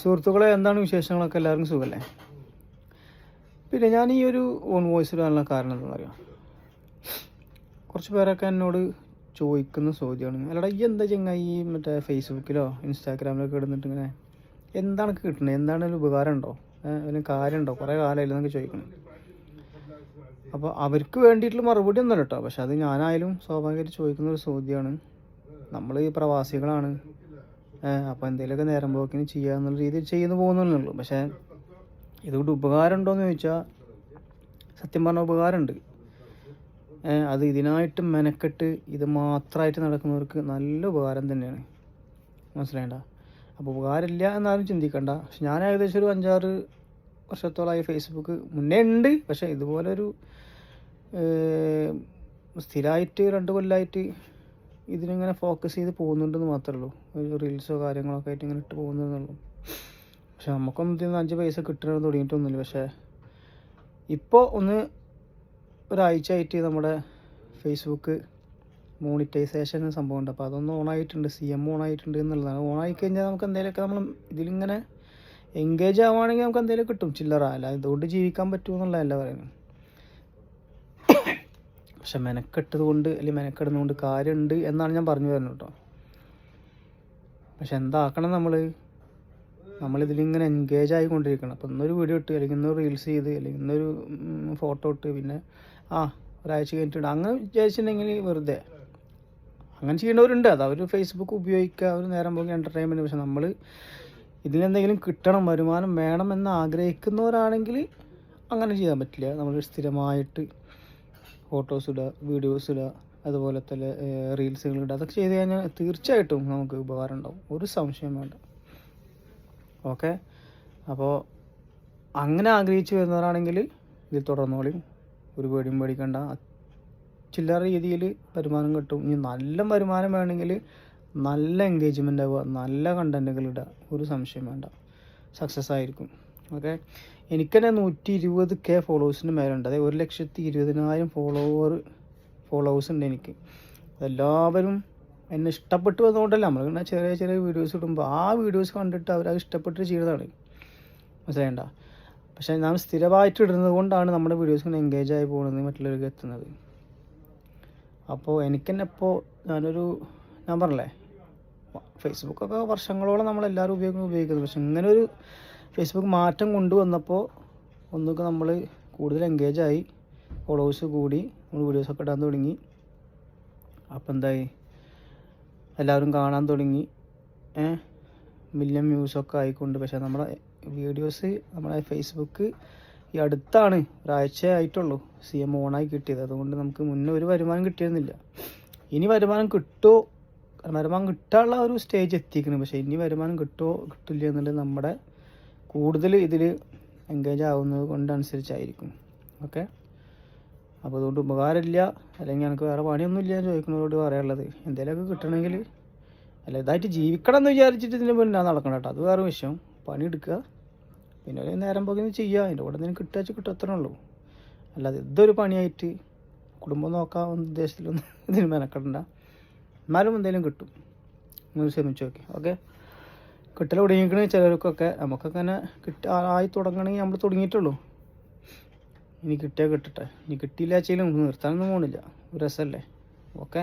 സുഹൃത്തുക്കളെ എന്താണ് വിശേഷങ്ങളൊക്കെ? എല്ലാവർക്കും സുഖമല്ലേ പിന്നെ ഞാൻ ഈ ഒരു ഓൺ വോയിസ് ഇടാനുള്ള കാരണം എന്താണെന്ന് അറിയാം? കുറച്ച് പേരൊക്കെ എന്നോട് ചോദിക്കുന്ന ചോദ്യമാണ് അല്ലടാ ഈ എന്താ ചങ്ങായി ഈ മറ്റേ ഫേസ്ബുക്കിലോ ഇൻസ്റ്റാഗ്രാമിലൊക്കെ ഇടുന്നിട്ട് ഇങ്ങനെ എന്താണ് കിട്ടുന്നത് എന്താണ് ഒരു ഉപകാരം ഉണ്ടോ അതിന് കാര്യമുണ്ടോ? കുറേ കാലമായില്ല എന്നൊക്കെ ചോദിക്കണം. അപ്പോൾ അവർക്ക് വേണ്ടിയിട്ടുള്ള മറുപടി ഒന്നുമല്ല കേട്ടോ. പക്ഷെ അത് ഞാനായാലും സ്വാഭാവികമായിട്ട് ചോദിക്കുന്ന ഒരു ചോദ്യമാണ്. നമ്മൾ ഈ പ്രവാസികളാണ്. അപ്പോൾ എന്തെങ്കിലുമൊക്കെ നേരം പോക്കിന് ചെയ്യുക രീതിയിൽ ചെയ്യുന്നു പോകുന്നുള്ളൂ പക്ഷേ ഇതുകൊണ്ട് ഉപകാരം ഉണ്ടോയെന്ന് ചോദിച്ചാൽ സത്യം പറഞ്ഞ ഉപകാരമുണ്ട്. അത് ഇതിനായിട്ട് മെനക്കെട്ട് ഇത് മാത്രമായിട്ട് നടക്കുന്നവർക്ക് നല്ല ഉപകാരം തന്നെയാണ്. മനസ്സിലായണ്ട? അപ്പോൾ ഉപകാരമില്ല എന്നാലും ചിന്തിക്കണ്ട. പക്ഷെ ഞാൻ ഏകദേശം ഒരു അഞ്ചാറ് വർഷത്തോളമായി ഫേസ്ബുക്ക് മുന്നേ ഉണ്ട്. പക്ഷേ ഇതുപോലെ ഒരു സ്ഥിരമായിട്ട് രണ്ട് കൊല്ലമായിട്ട് ഇതിനിങ്ങനെ ഫോക്കസ് ചെയ്ത് പോകുന്നുണ്ടെന്ന് മാത്രമേ ഉള്ളൂ. ഒരു റീൽസോ കാര്യങ്ങളൊക്കെ ആയിട്ട് ഇങ്ങനെ ഇട്ട് പോകുന്നുള്ളൂ പക്ഷെ നമുക്കൊന്നും ഇതിൽ നിന്ന് അഞ്ച് പൈസ കിട്ടണമെന്ന് തുടങ്ങിയിട്ടൊന്നുമില്ല. പക്ഷേ ഇപ്പോൾ ഒന്ന് ഒരാഴ്ച ആയിട്ട് നമ്മുടെ ഫേസ്ബുക്ക് മോണിറ്റൈസേഷൻ സംഭവം ഉണ്ട്. അപ്പോൾ അതൊന്ന് ഓണായിട്ടുണ്ട് സി എം ഓണായിട്ടുണ്ട് എന്നുള്ളതാണ്. ഓണായി കഴിഞ്ഞാൽ നമുക്ക് എന്തെങ്കിലുമൊക്കെ നമ്മൾ ഇതിലിങ്ങനെ എൻഗേജ് ആവുകയാണെങ്കിൽ നമുക്ക് എന്തെങ്കിലും കിട്ടും. ചില്ലറ. അല്ല ഇതുകൊണ്ട് ജീവിക്കാൻ പറ്റുമെന്നുള്ളതല്ല പറയുന്നത്. പക്ഷെ മെനക്കെട്ടത് കൊണ്ട് അല്ലെങ്കിൽ മെനക്കെടുന്നതുകൊണ്ട് കാര്യമുണ്ട് എന്നാണ് ഞാൻ പറഞ്ഞു തരുന്നത് കേട്ടോ. പക്ഷെ എന്താക്കണം നമ്മൾ നമ്മളിതിലിങ്ങനെ എൻഗേജ് ആയിക്കൊണ്ടിരിക്കണം. അപ്പോൾ ഇന്നൊരു വീഡിയോ ഇട്ട് അല്ലെങ്കിൽ ഇന്നൊരു റീൽസ് ചെയ്ത് അല്ലെങ്കിൽ ഇന്നൊരു ഫോട്ടോ ഇട്ട് പിന്നെ ആ ഒരാഴ്ച കഴിഞ്ഞിട്ട് അങ്ങനെ വിചാരിച്ചിട്ടുണ്ടെങ്കിൽ വെറുതെ. അങ്ങനെ ചെയ്യേണ്ടവരുണ്ട് അത് അവർ ഫേസ്ബുക്ക് ഉപയോഗിക്കുക അവർ നേരം പോകുക എന്റർടൈൻമെന്റ് പക്ഷെ നമ്മൾ ഇതിലെന്തെങ്കിലും കിട്ടണം വരുമാനം വേണം എന്ന് ആഗ്രഹിക്കുന്നവരാണെങ്കിൽ അങ്ങനെ ചെയ്യാൻ പറ്റില്ല. നമ്മൾ സ്ഥിരമായിട്ട് ഫോട്ടോസ് ഇടുക വീഡിയോസ് ഇടുക അതുപോലെ തന്നെ റീൽസുകൾ ഇടുക അതൊക്കെ ചെയ്ത് കഴിഞ്ഞാൽ തീർച്ചയായിട്ടും നമുക്ക് ഉപകാരം ഉണ്ടാവും. ഒരു സംശയം വേണ്ട. ഓക്കെ അപ്പോൾ അങ്ങനെ ആഗ്രഹിച്ചു വരുന്നവരാണെങ്കിൽ ഇതിൽ തുടർന്നോളി. ഒരു പേടിയും പേടിക്കണ്ട. ചില്ലറ രീതിയിൽ വരുമാനം കിട്ടും. ഇനി നല്ല വരുമാനം വേണമെങ്കിൽ നല്ല എൻഗേജ്മെന്റ് ആവുക നല്ല കണ്ടന്റുകൾ ഇടുക. ഒരു സംശയം വേണ്ട. സക്സസ് ആയിരിക്കും. ഓക്കെ. എനിക്ക് തന്നെ നൂറ്റി ഇരുപത് കെ ഫോളോവേഴ്സിന് മേലുണ്ട്. അതായത് ഒരു ലക്ഷത്തി ഇരുപതിനായിരം ഫോളോവർ ഫോളോവേഴ്സ് ഉണ്ട് എനിക്ക്. എല്ലാവരും എന്നെ ഇഷ്ടപ്പെട്ട് വന്നുകൊണ്ടല്ല നമ്മളിങ്ങനെ ചെറിയ ചെറിയ വീഡിയോസ് ഇടുമ്പോൾ ആ വീഡിയോസ് കണ്ടിട്ട് അവരത് ഇഷ്ടപ്പെട്ട് ചെയ്തതാണ്. മനസ്സിലായണ്ട? പക്ഷേ നാം സ്ഥിരമായിട്ട് ഇടുന്നത് കൊണ്ടാണ് നമ്മുടെ വീഡിയോസ് ഇങ്ങനെ എൻഗേജ് ആയി പോകുന്നത് മറ്റുള്ളവർക്ക് എത്തുന്നത്. അപ്പോൾ എനിക്ക് തന്നെ ഇപ്പോൾ ഞാനൊരു ഞാൻ പറഞ്ഞില്ലേ ഫേസ്ബുക്കൊക്കെ വർഷങ്ങളോളം നമ്മളെല്ലാവരും ഉപയോഗിക്കുന്നു ഉപയോഗിക്കുന്നത്. പക്ഷെ ഇങ്ങനെ ഒരു ഫേസ്ബുക്ക് മാറ്റം കൊണ്ടുവന്നപ്പോൾ ഒന്നൊക്കെ നമ്മൾ കൂടുതൽ എൻഗേജ് ആയി. ഫോളോവേഴ്സ് കൂടി നമ്മൾ വീഡിയോസൊക്കെ ഇടാൻ തുടങ്ങി. അപ്പോൾ എന്തായി? എല്ലാവരും കാണാൻ തുടങ്ങി. മില്യൺ വ്യൂസൊക്കെ ആയിക്കൊണ്ട്. പക്ഷേ നമ്മുടെ വീഡിയോസ് നമ്മുടെ ഫേസ്ബുക്ക് ഈ അടുത്താണ്. ഒരാഴ്ച ആയിട്ടുള്ളൂ സി എം ഓണായി കിട്ടിയത്. അതുകൊണ്ട് നമുക്ക് മുന്നേ ഒരു വരുമാനം കിട്ടിയിരുന്നില്ല. ഇനി വരുമാനം കിട്ടുമോ വരുമാനം കിട്ടാനുള്ള ഒരു സ്റ്റേജ് എത്തിക്കണം പക്ഷേ ഇനി വരുമാനം കിട്ടുമോ കിട്ടില്ല എന്നുള്ളത് നമ്മുടെ കൂടുതൽ ഇതിൽ എൻഗേജ് ആവുന്നത് കൊണ്ടനുസരിച്ചായിരിക്കും. ഓക്കെ അപ്പോൾ അതുകൊണ്ട് ഉപകാരമില്ല. അല്ലെങ്കിൽ എനിക്ക് വേറെ പണിയൊന്നും ഇല്ല എന്ന് ചോദിക്കുന്നതോട് പറയാനുള്ളത്. എന്തെങ്കിലുമൊക്കെ കിട്ടണമെങ്കിൽ അല്ല ഇതായിട്ട് ജീവിക്കണം എന്ന് വിചാരിച്ചിട്ട് ഇതിന്റെ മുന്നേ നടക്കണം കേട്ടോ. അത് വേറെ വിഷയം. പണിയെടുക്കുക. പിന്നെ ഒരു നേരം പോയി ചെയ്യുക. അതിന്റെ കൂടെ എന്തെങ്കിലും കിട്ടുക വെച്ചാൽ കിട്ടും ഉള്ളൂ. അല്ലാതെ ഇതൊരു പണിയായിട്ട് കുടുംബം നോക്കാൻ ഉദ്ദേശത്തിലൊന്നും ഇതിന് മെനക്കെടണ്ട. എന്നാലും എന്തെങ്കിലും കിട്ടും. ഒന്ന് ശ്രമിച്ചു നോക്കി. ഓക്കെ കിട്ടൽ തുടങ്ങിക്കണ ചിലർക്കൊക്കെ നമുക്കൊക്കെ തന്നെ കിട്ട ആയി തുടങ്ങണമെങ്കിൽ നമ്മൾ തുടങ്ങിയിട്ടുള്ളൂ. ഇനി കിട്ടിയാൽ കിട്ടട്ടെ. ഇനി കിട്ടിയില്ല ചെയ്യലും നിർത്താനൊന്നും പോകണില്ല ഒരു രസമല്ലേ ഓക്കെ.